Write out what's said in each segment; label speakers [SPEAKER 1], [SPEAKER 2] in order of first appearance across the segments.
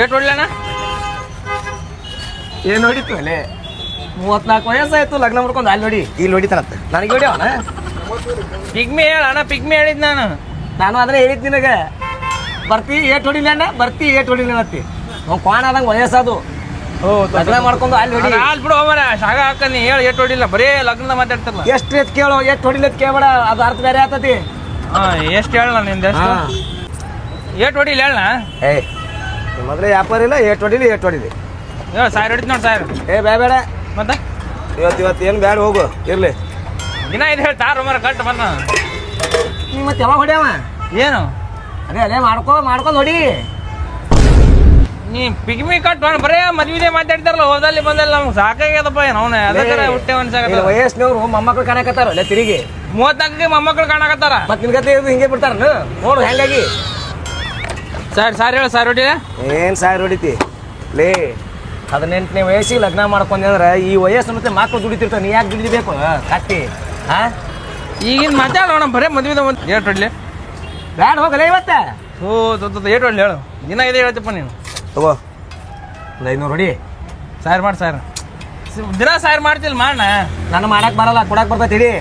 [SPEAKER 1] Eight ಹೊಡ್ಲಣ್ಣ
[SPEAKER 2] ಏನು ಹೊಡಿತು ಅಲ್ಲೇ? ಮೂವತ್ನಾಲ್ಕು ವಯಸ್ಸಾಯ್ತು ಲಗ್ನ ಮಾಡ್ಕೊಂಡು ಅಲ್ಲಿ ನೋಡಿ. ಇಲ್ಲಿ ಹೊಡಿತಾನತ್ತ ನನಗೆ ಹೊಡಿ ಅವನ?
[SPEAKER 1] ಪಿಗ್ಮಿ ಹೇಳ ಅಣ್ಣ ಪಿಗ್ಮಿ ಹೇಳಿದ್ ನಾನು.
[SPEAKER 2] ನಾನು ಅದನ್ನ ಹೇಳಿದ್ ನಿನಗೆ. ಬರ್ತಿ ಏಟ್ ಹೊಡಿಲಿ ಅಣ್ಣ ಬರ್ತಿ ಏಟ್ ಹೊಡಿಲಿ ಅನ್ನತ್ತಿ ನಾವು ಕ್ವಾಣ ಆದಂಗೆ ವಯಸ್ಸದು ಲಗ್ನ ಮಾಡ್ಕೊಂಡು ಅಲ್ಲಿ ಹೊಡಿ
[SPEAKER 1] ಅಲ್ಲಿ ಬಿಡು ಹೋಗೋಣ ಶಾಗ ಹಾಕನಿ ಹೇಳಿ ಏಟ್ ಹೊಡಿಲ್ಲ ಬರೇ ಲಗ್ನದ ಮಾತಾಡ್ತಾರಲ್ಲ.
[SPEAKER 2] ಎಷ್ಟು ಎತ್ ಕೇಳೋ ಎಷ್ಟು ಹೊಡಿಲಿ ಅಂತ ಕೇಳಬೇಡ. ಅದು ಅರ್ಥ ಬೇರೆ ಆತತಿ
[SPEAKER 1] ಹಾ ಎಷ್ಟು ಹೇಳ ನಿಂದ ಎಷ್ಟು ಏಟ್ ಹೊಡಿಲಿ ಹೇಳ
[SPEAKER 2] ಏಯ್ ಮೊದಲೇ ವ್ಯಾಪಾರ ಇಲ್ಲ ಏಟ್ ಹೊಡಿಲಿ ಏಟ್ ಹೊಡಿಲಿ
[SPEAKER 1] ಏ ಸಾವಿರ ಹೊಡಿತ್ ನೋಡಿ ಸಾವಿರ
[SPEAKER 2] ಏ ಬೇಡ ಬೇಡ.
[SPEAKER 1] ಮತ್ತೆ?
[SPEAKER 2] ಇವತ್ತು ಇವತ್ತು ಏನು ಬೇಡ ಹೋಗು ಇರಲಿ.
[SPEAKER 1] ದಿನ ಇದು ಹೇಳ್ತಾರ ಮರ ಕಟ್ ಬಂದ
[SPEAKER 2] ನೀ ಮತ್ತೆ ಯಾವಾಗ ಹೊಡ್ಯಾವ?
[SPEAKER 1] ಏನು?
[SPEAKER 2] ಅದೇ ಅದೇ ಮಾಡ್ಕೋ ಮಾಡ್ಕೊಂಡು ಹೊಡಿ
[SPEAKER 1] ನೀ ಪಿಗ್ಮಿ ಕಟ್ ಅವ್ನು ಬರೇ ಮದ್ವಿದೆ ಮಾತಾಡ್ತಾರಲ್ಲ ಹೋದಲ್ಲಿ ಬಂದಲ್ಲಿ ನಮ್ಗೆ ಸಾಕಾಗ್ಯದಪ್ಪ ಏನು? ಅವನ ಅದಕ್ಕೆ ಹುಟ್ಟೆ ಅನ್ಸಾಕ
[SPEAKER 2] ವಯಸ್ಸಿನವ್ರು ಮೊಮ್ಮಕ್ಳು ಕಾಣಕತ್ತಾರ ಅಲ್ಲೇ ತಿರುಗಿ.
[SPEAKER 1] ಮೂವತ್ನಾಲ್ಕಕ್ಕೆ ಮೊಮ್ಮಕ್ಳು ಕಾಣಕತ್ತಾರ.
[SPEAKER 2] ಮತ್ತೆ ನಿನ್ಗತ್ತೆ ಇದು ಹಿಂಗೆ ಬಿಡ್ತಾರ ನೋಡು ಹೆಂಗಾಗಿ
[SPEAKER 1] ಸರ್ ಸರ್ ಹೇಳ ಸರ್ ಹೊಡಿಯ
[SPEAKER 2] ಏನು ಸಾರ್ ಹೊಡಿತಿ? ಲೇ ಹದಿನೆಂಟನೇ ವಯಸ್ಸಿಗೆ ಲಗ್ನ ಮಾಡ್ಕೊಂಡೆ ಅಂದ್ರೆ ಈ ವಯಸ್ಸು ಮತ್ತೆ ಮಕ್ಕಳು ದುಡಿತಿರ್ತ ನೀ ಯಾಕೆ ದುಡಿಬೇಕು? ಕಟ್ಟಿ ಹಾ
[SPEAKER 1] ಈಗಿನ ಮಾತಾಡೋಣ ಬರೇ ಮದುವೆದ ಒಂದು ಏಟ್ ಹೊಡ್ಲಿ?
[SPEAKER 2] ಬ್ಯಾಡ ಹೋಗಲ್ಲ ಇವತ್ತ?
[SPEAKER 1] ಓ ದೊಡ್ಡ ಏಟ್ ಹೊಡ್ಲಿ ಹೇಳು. ದಿನ ಇದೆ ಹೇಳ್ತಪ್ಪ ನೀನು.
[SPEAKER 2] ತಗೋ ಒಂದು ಐನೂರು ಹೊಡಿ.
[SPEAKER 1] ಸಾರ್ ಮಾಡಿ ಸಾರ್. ದಿನ ಸಾರ್ ಮಾಡ್ತಿಲ್ಲ ಮಾಡೋಣ
[SPEAKER 2] ನಾನು ಮಾಡಕ್ಕೆ ಬರಲ್ಲ ಕೊಡಕ್ಕೆ ಬರ್ತೈತಿ ಹಿಡಿ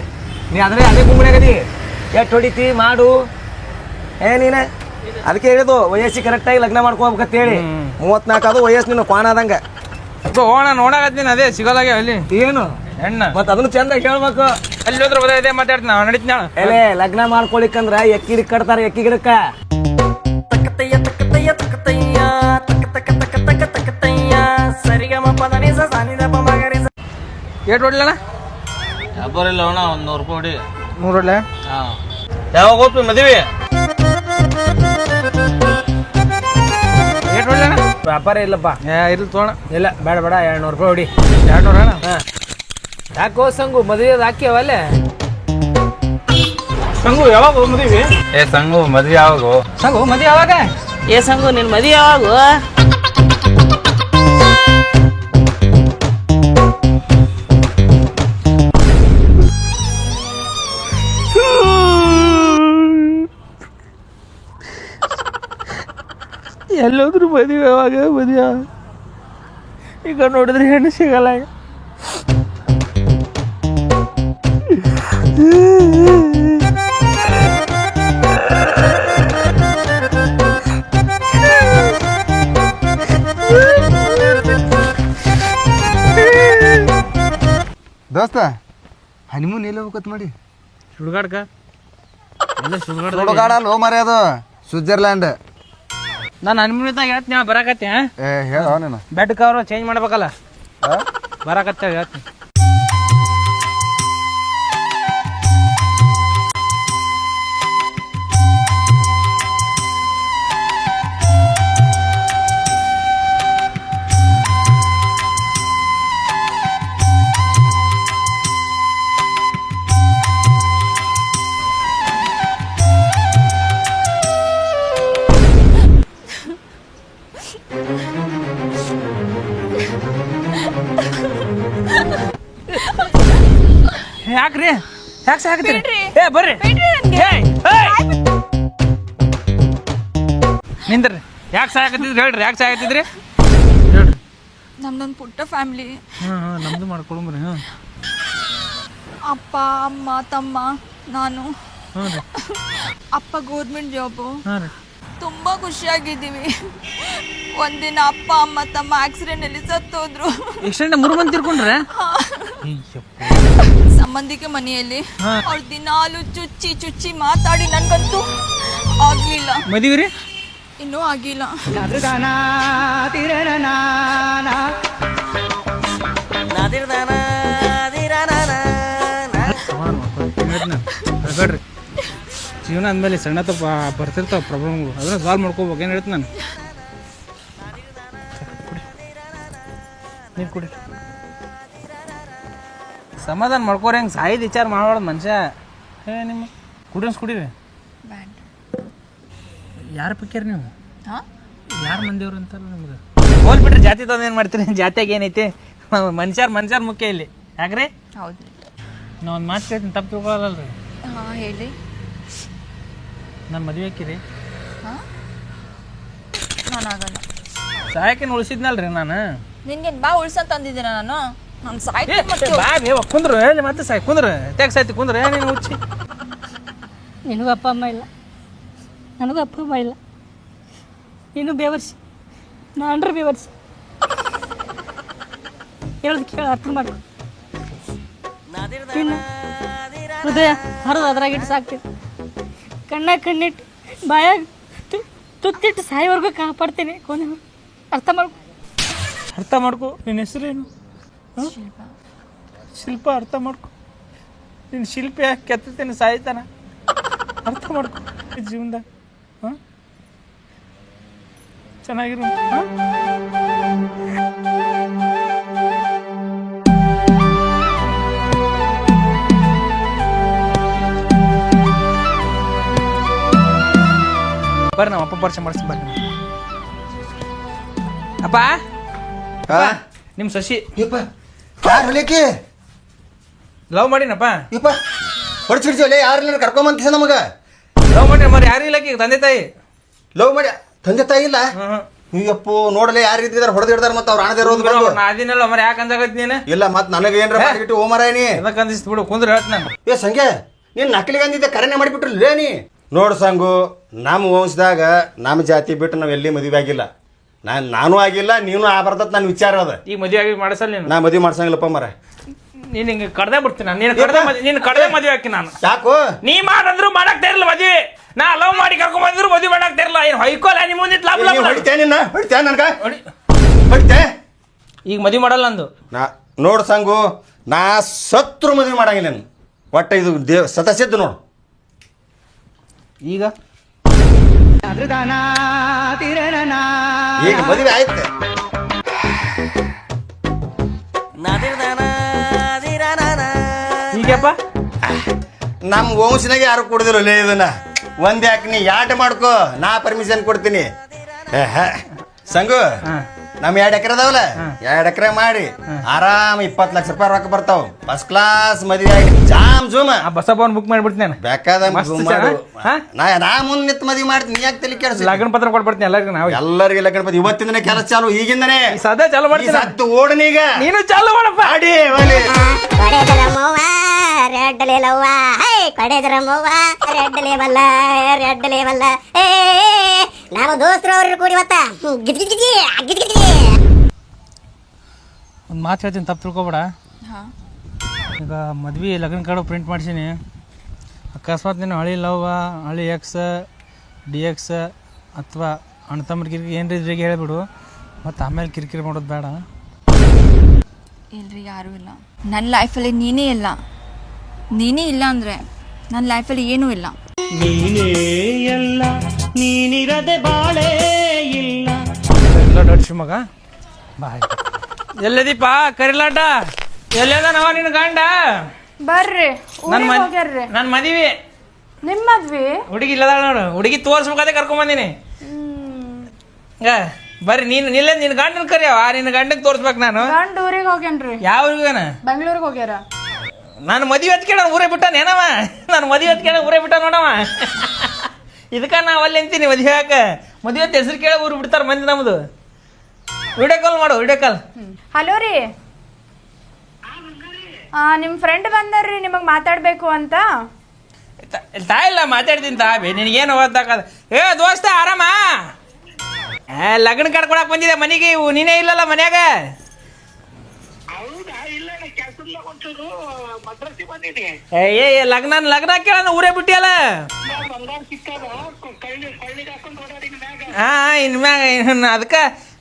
[SPEAKER 2] ನೀ ಅದ್ರೆ ಅದೇ ಗುಂಬಳಗದಿ ಎಷ್ಟು ಹೊಡಿತಿ ಮಾಡು. ಏ ನೀನ? ಅದಕ್ಕೆ ಹೇಳಿದು ವಯಸ್ಸಿಗೆ ಕರೆಕ್ಟಾಗಿ ಲಗ್ನ ಮಾಡ್ಕೋಬೇಕಂತ ಹೇಳಿ. ಮೂವತ್ನಾಲ್ಕು ಅದು ವಯಸ್ಸು ನೀನು ಕ್ವಾಣ ಆದಂಗ.
[SPEAKER 1] ಅದು ಓಣ ನೋಡಕತ್ತೀನಿ ಅದೇ ಸಿಗೋದಾಗೆ ಅಲ್ಲಿ.
[SPEAKER 2] ಏನು?
[SPEAKER 1] ಹೆಣ್ಣ.
[SPEAKER 2] ಮತ್ತೆ ಅದನ್ನು ಚಂದ ಹೇಳ್ಬೇಕು
[SPEAKER 1] ಅಲ್ಲಿ ಹೋದ್ರೆ ಬದೇ ಇದೇ ಮಾತಾಡ್ತೀನಿ ನಾವು ನಡೀತೀನಿ ಏ
[SPEAKER 2] ಎಲೆ ಲಗ್ನ ಮಾಡ್ಕೊಳಿಕ್ಕಂದ್ರ ಎಕ್ಕಿ ಗಿಡಕ್ಕೆ ಕಟ್ತಾರ ಎಕ್ಕಿ ಗಿಡಕ್ಕ
[SPEAKER 3] ತಕ್ಕತಯ್ಯ ತಕ್ಕತಯ್ಯ ತಕ್ಕತಯ್ಯ ತಕ್ಕ ತಕ್ಕ ತಕ್ಕ ತಕ್ಕ ತಕ್ಕತಯ್ಯ ಸರಿಗಮ ಪದನಿಸ ಸಾನಿದಪ ಮಗರಿಸ
[SPEAKER 1] ಏಟ್ ಹೊಡ್ಲಣ್ಣ?
[SPEAKER 4] ವ್ಯಾಪಾರಿಲ್ಲ ಅಣ್ಣ ಒಂದು ನೂರು ರೂಪಾಯಿ ಹೊಡಿ.
[SPEAKER 1] ನೂರು ಹೊಡ್ಲೆ?
[SPEAKER 4] ಹಾಂ.
[SPEAKER 1] ಯಾವಾಗ ಹೋಗ್ತೀವಿ ಮದುವೆ?
[SPEAKER 2] ವ್ಯಾಪಾರ ಇಲ್ಲಪ್ಪ.
[SPEAKER 1] ಏ ಇರ್ಲಿ ತೋಣ.
[SPEAKER 2] ಇಲ್ಲ ಬೇಡ ಬೇಡ ಎರಡು ನೂರು ರೂಪಾಯಿ ಹೊಡಿ.
[SPEAKER 1] ಎರಡು ನೂರ ಅಣ್ಣ
[SPEAKER 2] ಯಾಕೋ ಸಂಗು ಮದುವೆ ಹಾಕ್ಯವಲ್ಲ
[SPEAKER 1] ಸಂಗು ಯಾವಾಗ ಮದುವೆ?
[SPEAKER 4] ಏ ಸಂಗು ಮದ್ವೆ ಯಾವಾಗ?
[SPEAKER 1] ಸಂಗು ಮದುವೆ ಯಾವಾಗ?
[SPEAKER 3] ಏ ಸಂಗು ನಿನ್ ಮದುವೆ ಯಾವಾಗ?
[SPEAKER 1] ಎಲ್ಲೋದ್ರು ಮದುವೆ ಯಾವಾಗ ಮದುವೆ. ಈಗ ನೋಡಿದ್ರೆ ಹೆಣ್ಣು ಸಿಗಲ್ಲ ಈಗ.
[SPEAKER 5] ದೋಸ್ತ ಹನಿಮೂನ್ ಎಲ್ಲಿ ಹೋಗ್ಬೇಕತ್ ಮಾಡಿ?
[SPEAKER 1] ಸುಡುಗಾಡ್ಕ ಎಲ್ಲ ಸುಡ್ಗಾಡ
[SPEAKER 5] ಸುಡುಗಾಡ ಲೋ ಮರ್ಯಾದ? ಸ್ವಿಟ್ಜರ್ಲ್ಯಾಂಡ್.
[SPEAKER 1] ನಾನು ಅನ್ಮಿನಿತಾಗ ಹೇಳ್ತೀನಿ ಬರಾಕತ್ತೆ
[SPEAKER 5] ಹೇಳೋ ನೀನು
[SPEAKER 1] ಬೆಡ್ ಕವರ್ ಚೇಂಜ್ ಮಾಡ್ಬೇಕಲ್ಲ? ಬರಾಕತ್ತೆ ಹೇಳ್ತೀನಿ. ಯಾಕೆ ಸಾಕತ್ತೀರಿ ಏ ಬರ್ರಿ. ಏಯ್, ಏಯ್! ನಿಂದ್ರಿ. ಯಾಕೆ ಸಾಕತ್ತಿದ್ರಿ ಹೇಳ್ರಿ. ಯಾಕೆ ಸಾಕತ್ತಿದ್ರಿ ಹೇಳ್ರಿ.
[SPEAKER 6] ನಮ್ದೊಂದು ಪುಟ್ಟ ಫ್ಯಾಮಿಲಿ.
[SPEAKER 1] ಹಾಂ ಹಾಂ ನಮ್ದು ಮಾಡ್ಕೊಳಂಬ್ರಿ ಹಾಂ.
[SPEAKER 6] ಅಪ್ಪ ಅಮ್ಮ ತಮ್ಮ ನಾನು.
[SPEAKER 1] ಹ್ಞೂ ರೀ.
[SPEAKER 6] ಅಪ್ಪ ಗೌರ್ಮೆಂಟ್ ಜಾಬು
[SPEAKER 1] ಹಾಂ ರೀ.
[SPEAKER 6] ತುಂಬ ಖುಷಿಯಾಗಿದ್ದೀವಿ. ಒಂದಿನ ಅಪ್ಪ ಅಮ್ಮ ತಮ್ಮ ಆಕ್ಸಿಡೆಂಟಲ್ಲಿ ಸತ್ತೋದ್ರು.
[SPEAKER 1] ಎಕ್ಸ್ಟೆಂಡ್ ಮೂರು ಮಂದಿ ತಿರ್ಕೊಂಡ್ರೆ?
[SPEAKER 6] ಸಂಬಂಧಿಕ ಮನೆಯಲ್ಲಿ. ಅವ್ರು ದಿನಾಲು ಚುಚ್ಚಿ ಚುಚ್ಚಿ ಮಾತಾಡಿ ನನ್ಗಂತೂ ಆಗ್ಲಿಲ್ಲ
[SPEAKER 1] ಮದುವೆ ರೀ
[SPEAKER 6] ಇನ್ನೂ ಆಗಿಲ್ಲ.
[SPEAKER 1] ಜೀವನ ಅಂದಮೇಲೆ ಸಣ್ಣ ತಪ್ಪ ಬರ್ತಿರ್ತಾವ ಪ್ರಾಬ್ಲಮ್ಗಳು ಅದನ್ನ ಸಾಲ್ವ್ ಮಾಡ್ಕೋಬೇಕು. ಏನು ಹೇಳ್ತೀನಿ ನಾನು? ನೀರು ಕುಡಿ. ಸಮಾಧಾನ ಮಾಡ್ಕೋರಿ ಹೆಂಗೆ ಸಾಯ್ದು ವಿಚಾರ ಮಾಡಬಾರ್ದು ಮನುಷ್ಯ. ಹೇ ನಿಮ್ಮ ಕುಡಿಯನ್ಸ್ ಕುಡೀರಿ.
[SPEAKER 6] ಬ್ಯಾಂಡ್
[SPEAKER 1] ಯಾರು ಪಿಕ್ಯಾರ ನೀವು?
[SPEAKER 6] ಹಾಂ?
[SPEAKER 1] ಯಾರು ಮಂದಿವ್ರು ಅಂತಾರ ನಿಮ್ಗೆ? ಹೋಲ್ ಬಿಟ್ರೆ ಜಾತಿ ತಂದು ಏನು ಮಾಡ್ತೀರಿ? ಜಾತಿಯಾಗ ಏನೈತಿ? ಮನುಷ್ಯರ ಮನುಷ್ಯರ ಮುಖ್ಯ ಇಲ್ಲಿ. ಯಾಕ್ರಿ?
[SPEAKER 6] ಹೌದು
[SPEAKER 1] ನಾ ಒಂದು ಮಾತು ಕೇಳ್ತೀನಿ ತಪ್ಪು ತಿಳ್ಕೊಳಲ್ಲ ರೀ
[SPEAKER 6] ಹಾಂ ಹೇಳಿ
[SPEAKER 1] ನಾನು ಮದುವೆ ಹಾಕಿರಿ
[SPEAKER 6] ಹಾಂ? ಆಗಲ್ಲ.
[SPEAKER 1] ಸಾಯಕಿನ ಉಳಿಸಿದ್ನಲ್ರಿ ನಾನು.
[SPEAKER 6] ನಿನ್ಗೇನು ಬಾ ಉಳ್ಸ ತಂದಿದ್ದೀನ ನಾನು? ನಾನು ಸಾಯ್ತು
[SPEAKER 1] ಬಾ ನೀವು ಕುಂದ್ರು? ಏ, ಮತ್ತೆ ಸಾಯ್ ಕುಂದ್ರ? ತೆಗ್ ಸಾಯ್ತಿ ಕುಂದ್ರ? ನೀನು ಹುಚ್ಚಿ
[SPEAKER 7] ನಿನಗೂ ಅಪ್ಪ ಅಮ್ಮ ಇಲ್ಲ. ನನಗೂ ಅಪ್ಪ ಅಮ್ಮ ಇಲ್ಲ. ನೀನು ಬೇವರ್ಸಿ. ನಾನ್ರ ಬೇವರ್ಸಿ. ಹೇಳೋದು ಕೇಳ ಅರ್ಥ ಮಾಡಿ ಇನ್ನು ಹೃದಯ ಹರಿದು ಅದ್ರಾಗಿಟ್ಟು ಸಾಕ್ತೀನಿ ಕಣ್ಣ ಕಣ್ಣಿಟ್ಟು ಬಾಯಾಗ ತು- ತುತ್ತಿಟ್ಟು ಸಾಯೋವರೆಗೂ ಕಾಪಾಡ್ತೀನಿ. ಕೊನೆ ಅರ್ಥ ಮಾಡ್ಕೊ.
[SPEAKER 1] ಅರ್ಥ ಮಾಡ್ಕೊ. ನಿನ್ನ ಹೆಸರೇನು? ಹ? ಶಿಲ್ಪ. ಅರ್ಥ ಮಾಡ್ಕೊ. ನಿನ್ನ ಶಿಲ್ಪಿ ಯಾಕೆ ಕೆತ್ತತೀನಿ ಸಾಯ್ತಾನ? ಅರ್ಥ ಮಾಡ್ಕೊ. ಈ ಜೀವನದಾಗ. ಹಾಂ? ಚೆನ್ನಾಗಿರು. ಹಾಂ? ಬರ್ರಿ ನಮ್ಮ ಅಪ್ಪ ಪರಿಚಯ ಮಾಡಿಸಿ ಬರ್ರಿ ಅಪ್ಪ?
[SPEAKER 5] ಹಾ?
[SPEAKER 1] ನಿಮ್ಮ ಸಸಿ.
[SPEAKER 5] ಯಪ್ಪ. ಯಾರು ಹೊಲಿಯಕ್ಕೆ
[SPEAKER 1] ಲವ್ ಮಾಡಿನಪ್ಪ.
[SPEAKER 5] ಯಪ್ಪ ಯಾರು ಇಲ್ಲ ಕರ್ಕೊಂಬಂತ ನಮಗ?
[SPEAKER 1] ಲವ್ ಮಾಡಿ ಮರಿ ಯಾರು ಇಲ್ಲ ತಂದೆ ತಾಯಿ?
[SPEAKER 5] ಲವ್ ಮಾಡಿ ತಂದೆ ತಾಯಿ ಇಲ್ಲ? ಅಯ್ಯಪ್ಪ ನೋಡಲೇ ಯಾರು ಇದ್ದಿದ್ದಾರೆ ಹೊಡೆದು ಹಿಡ್ದಾರ ಮತ್ತೆ ಅವ್ರು ಹಣದೇ ಇರೋದು ಬಂದು.
[SPEAKER 1] ನಾ ಅದಿನಲ್ಲ ಮರಿ ಯಾಕೆ ಅಂದಾಗತ್ ನೀನು?
[SPEAKER 5] ಇಲ್ಲ ಮತ್ತೆ ನನಗೆ ಏನ್ರ ಮಾಡಿಬಿಟ್ಟು ಓಮರಾಯನಿ
[SPEAKER 1] ಎದಕ್ಕೆ ಅಂದಿಸ್ತು ಬಿಡು ಕುಂದ್ರ ಹೇಳ್ತೀನಿ ನಾನು.
[SPEAKER 5] ಏ ಸಂಗೆ ನೀನ್ ನಕಲಿಗೆ ಅಂದಿದ್ದೆ ಕರೆನೆ ಮಾಡಿಬಿಟ್ರಲ್ಲೇ ನೀ? ನೋಡು ಸಂಗು ನಮ್ಮ ವಂಶದಾಗ ನಮ್ಮ ಜಾತಿ ಬಿಟ್ಟು ನಾವು ಎಲ್ಲಿ ಮದುವೆ ಆಗಿಲ್ಲ. ನಾನು ನಾನು ಆಗಿಲ್ಲ ನೀನು ಆಗ್ಬಾರ್ದತ್ ನನ್ನ ವಿಚಾರ ಅದ.
[SPEAKER 1] ಈಗ ಮದುವೆ ಆಗಿ ಮಾಡಿಸಲ್ಲ ನೀನು?
[SPEAKER 5] ನಾ ಮದುವೆ ಮಾಡ್ಸಂಗಿಲ್ಲಪ್ಪ ಮರ
[SPEAKER 1] ನೀನು ಹಿಂಗೆ ಕಡ್ದೆ ಬಿಡ್ತೀನಿ ನಾನು. ನೀನು ಕಡ್ದೆ ಮದ್ವೆ ನೀನು ಕಡ್ದೆ ಮದುವೆ ಹಾಕಿ ನಾನು.
[SPEAKER 5] ಯಾಕೋ?
[SPEAKER 1] ನೀ ಮಾಡಂದ್ರು ಮಾಡಕ್ ಇರಲ್ಲ ಮದುವೆ. ನಾ ಲವ್ ಮಾಡಿ ಕರ್ಕೊಂಡ್ ಬಂದ್ರು ಮದುವೆ ಮಾಡಕ್ ಇರಲ್ಲ ಏನು ಹೊಯ್ಕೋಲ ನಿಮ್ಮ ಮುಂದೆ ಲಾಭ
[SPEAKER 5] ನೀ ಹೊಡಿತೇ ನಿನ್ನ? ಹೊಡಿತೇ ನನ್ಗ. ಹೊಡಿತೇ
[SPEAKER 1] ಈಗ ಮದುವೆ ಮಾಡಲ್ಲ ಅಂದು
[SPEAKER 5] ನಾ ನೋಡು ಸಂಗು ನಾ ಸತ್ರು ಮದುವೆ ಮಾಡಂಗಿಲ್ಲ ನಾನು. ಒಟ್ಟ ಇದು ದೇವ್ ಸತಸಿದ್ದು ನೋಡು.
[SPEAKER 1] ಈಗ?
[SPEAKER 5] ಈಗ ಮದುವೆ ಆಯ್ತು.
[SPEAKER 1] ಈಗಪ್ಪ
[SPEAKER 5] ನಮ್ಮ ವಂಶನಾಗ ಯಾರು ಕುಡ್ದಿರಲ್ಲ ಇದನ್ನ. ಒಂದ್ ಯಾಕೆ ನೀ ಯಾಟ ಮಾಡ್ಕೋ ನಾ ಪರ್ಮಿಷನ್ ಕೊಡ್ತೀನಿ. ಏ, ಹ. ಸಂಗು
[SPEAKER 1] ಹಾ.
[SPEAKER 5] ನಮ್ ಎರಡ್ ಎಕರೆ ಅದಾವಲ್ಲ? ಎರಡ್ ಎಕರೆ ಮಾಡಿ. ಆರಾಮ್ ಇಪ್ಪತ್ ಲಕ್ಷ ರೂಪಾಯಿ ರೊಕ್ಕ ಬರ್ತಾವ. ಫಸ್ಟ್ ಕ್ಲಾಸ್ ಮದುವೆ ಆಗಿ. ಜಾಮ್ ಜೂಮ್.
[SPEAKER 1] ಆ ಬಸಪ್ಪನ ಬುಕ್ ಮಾಡ್ಬಿಡ್ತೀನಿ ನಾನು.
[SPEAKER 5] ಬೇಕಾದ
[SPEAKER 1] ಮಸ್ತ್
[SPEAKER 5] ಮಾಡು.
[SPEAKER 1] ಚೆನ್ನಾ? ಹಾ?
[SPEAKER 5] ನಾ ನಾ ಮುಂದ್ ನಿಂತ್ ಮದಿ ಮಾಡ್ತೀನಿ. ನೀ ಯಾಕೆ ತಲೆ ಕೇಳಿಸಿ
[SPEAKER 1] ಲಗ್ನ ಪತ್ರ ಕೊಟ್ಬಿಡ್ತೀನಿ ಎಲ್ಲರಿಗೂ ನಾವು
[SPEAKER 5] ಎಲ್ಲರಿಗೂ ಲಗ್ನ ಪತ್ರ. ಇವತ್ತಿಂದನೇ ಕೆಲಸ ಚಾಲು ಈಗಿಂದನೇ.
[SPEAKER 1] ಈ ಸದ್ಯ ಚಾಲು ಮಾಡ್ತೀನಿ
[SPEAKER 5] ಸತ್ತು ಓಡನೀಗ
[SPEAKER 1] ನೀನು ಚಾಲು ಮಾಡಪ್ಪ.
[SPEAKER 5] ಆಡಿ ಒಲಿ
[SPEAKER 8] ಕೊಡೆದರ ಮೂವ ರೆಡ್ಡಲೆ ಲವ್ವ ಹೇ ಕೊಡೆದರ ಮೂವ ರೆಡ್ಡಲೆ ಬಲ್ಲ ರೆಡ್ಡಲೆ ಬಲ್ಲ ಏ ನಾವು ದೋಸ್ತರು ಅವ್ರು ಕೂಡಿ ಇವತ್ತ. ಗಿಜ್ ಗಿಜ್ ಗಿಜಿ ಗಿಜ್ ಗಿಜ್ ಗಿಜಿ.
[SPEAKER 1] ಒಂದು ಮಾತು ಹೇಳ್ತೀನಿ ತಪ್ಪು ತಿಳ್ಕೊಬೇಡ.
[SPEAKER 6] ಹಾಂ.
[SPEAKER 1] ಈಗ ಮದ್ವೆ ಲಗ್ನ ಕಾರ್ಡು ಪ್ರಿಂಟ್ ಮಾಡ್ಸೀನಿ. ಅಕಸ್ಮಾತ್ ನೀನು ಹಳಿ ಲವ್ ಹಳಿ ಎಕ್ಸ್ ಡಿ ಎಕ್ಸ್ ಅಥವಾ ಅಣ್ಣ ತಮ್ಮ ಕಿರಿಕಿರಿ ಏನು ಇದ್ರಿಗೆ ಹೇಳ್ಬಿಡು. ಮತ್ತು ಆಮೇಲೆ ಕಿರಿಕಿರಿ ಮಾಡೋದು ಬೇಡ.
[SPEAKER 6] ಇಲ್ರಿ ಯಾರೂ ಇಲ್ಲ. ನನ್ನ ಲೈಫಲ್ಲಿ ನೀನೇ ಇಲ್ಲ. ನೀನೇ ಇಲ್ಲ ಅಂದರೆ ನನ್ನ ಲೈಫಲ್ಲಿ ಏನೂ ಇಲ್ಲ.
[SPEAKER 1] ಎಲ್ಲ ದೊಡ್ಡ ಶಿವಮೊಗ್ಗ ಬಾಯ್ ಎಲ್ಲದೀಪ ಕರಿಲಾಟ? ಎಲ್ಲದ ನಾವ ನಿನ್ನ ಗಂಡ?
[SPEAKER 9] ಬರ್ರಿ
[SPEAKER 1] ನನ್
[SPEAKER 9] ಊರಿಗೆ ಹೋಗ್ಯಾರ್ರಿ.
[SPEAKER 1] ನನ್ನ ಮದುವೆ.
[SPEAKER 9] ನಿಮ್ಮ ಮದ್ವಿ?
[SPEAKER 1] ಹುಡುಗಿ ಇಲ್ಲದ ನೋಡು. ಹುಡುಗಿ ತೋರ್ಸ್ಬೇಕಾದ್ರೆ ಕರ್ಕೊಂಬಂದಿನಿ ಹಂಗ ಬರ್ರಿ ನೀನು ನಿಲ್ಲ ನಿನ್ನ ಗಂಡನ ಕರಿಯವ. ನಿನ್ನ ಗಂಡಗೆ ತೋರ್ಸ್ಬೇಕು ನಾನು.
[SPEAKER 9] ಗಂಡ ಊರಿಗೆ ಹೋಗ್ಯಾನ್ರಿ.
[SPEAKER 1] ಯಾವ ಊರಿಗೆ
[SPEAKER 9] ಬೆಂಗಳೂರಿಗೆ ಹೋಗ್ಯಾರ.
[SPEAKER 1] ನಾನು ಮದುವೆ ಹತ್ಕೇಳ ಊರೇ ಬಿಟ್ಟ ಏನವ? ನಾನು ಮದುವೆ ಹತ್ಕೇಳ ಊರೇ ಬಿಟ್ಟ ನೋಡವ. ಇದಕ್ಕೆ ನಾವು ಅಲ್ಲಿ ಅಂತೀನಿ ಮದುವೆ ಹಾಕ ಮದುವೆ ಹೆಸರು ಕೇಳ ಊರು ಬಿಡ್ತಾರೆ ಮಂದಿ ನಮ್ಮದು ವಿಡಿಯೋ ಕಾಲ್ ಮಾಡು ವಿಡಿಯೋ ಕಾಲ್
[SPEAKER 9] ಹಲೋ ರೀ. ಆ ನಿಮ್ಮ ಫ್ರೆಂಡ್ ಬಂದಾರ್ರಿ ನಿಮಗೆ ಮಾತಾಡಬೇಕು ಅಂತ?
[SPEAKER 1] ತಾಯಿಲ್ಲ ಮಾತಾಡ್ತೀನಿ ತಾಬಿ ನಿನಗೇನು ಓದಾಕದ ಏ ದೋಸ್ತ ಆರಾಮ? ಲಗ್ನ ಕಡ್ಕೊಳಕ್ ಬಂದಿದೆ ಮನೆಗೆ? ನೀನೇ ಇಲ್ಲಲ್ಲ ಮನ್ಯಾಗ? ಏ ಏ ಏ, ಲಗ್ನ ಲಗ್ನ ಕೇಳ ಊರೇ ಬಿಟ್ಟಿಯಲ್ಲ? ಹಾ ಇನ್ ಮ್ಯಾಗ ಇನ್ ಅದಕ್ಕ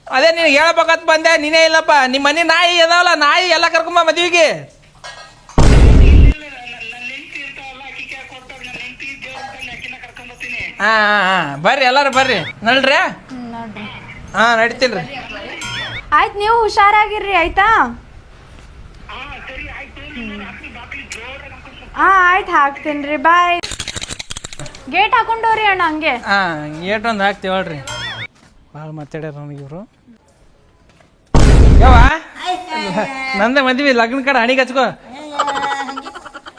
[SPEAKER 1] ಅದೇ ನೀನು ಹೇಳ್ಬೇಕಂತ ಬಂದೆ ನೀನೇ ಇಲ್ಲಪ್ಪ. ನಿಮ್ಮ ಮನೆ ನಾಯಿ ಅದಾವಲ್ಲ ನಾಯಿ ಎಲ್ಲ ಕರ್ಕೊಂಬ ಮದುವೆಗೆ. ಹಾ ಹಾ ಹಾ. ಬರ್ರಿ ಎಲ್ಲಾರು ಬರ್ರಿ. ನಡ್ರಿ. ಹಾ ನಡಿತೀನಿ ರೀ.
[SPEAKER 9] ಆಯ್ತು ನೀವು ಹುಷಾರಾಗಿರ್ರಿ ಆಯ್ತಾ. ಹಾ ಆಯ್ತು ಹಾಕ್ತೀನಿ ರೀ ಬಾಯ್. ಗೇಟ್ ಹಾಕೊಂಡವ್ರಿ ಅಣ್ಣ ಹಂಗೆ.
[SPEAKER 1] ಗೇಟ್ ಒಂದು ಹಾಕ್ತೀವಿ ಹೇಳ್ರಿ. ಭಾಳ ಮಾತಾಡ್ಯಾರ ನನಗೆ ಇವರು. ಯಾವ ನಂದ ಮದ್ವಿ ಲಗ್ನ ಕಡೆ ಹಣಿಗೆ ಹಚ್ಕೋ.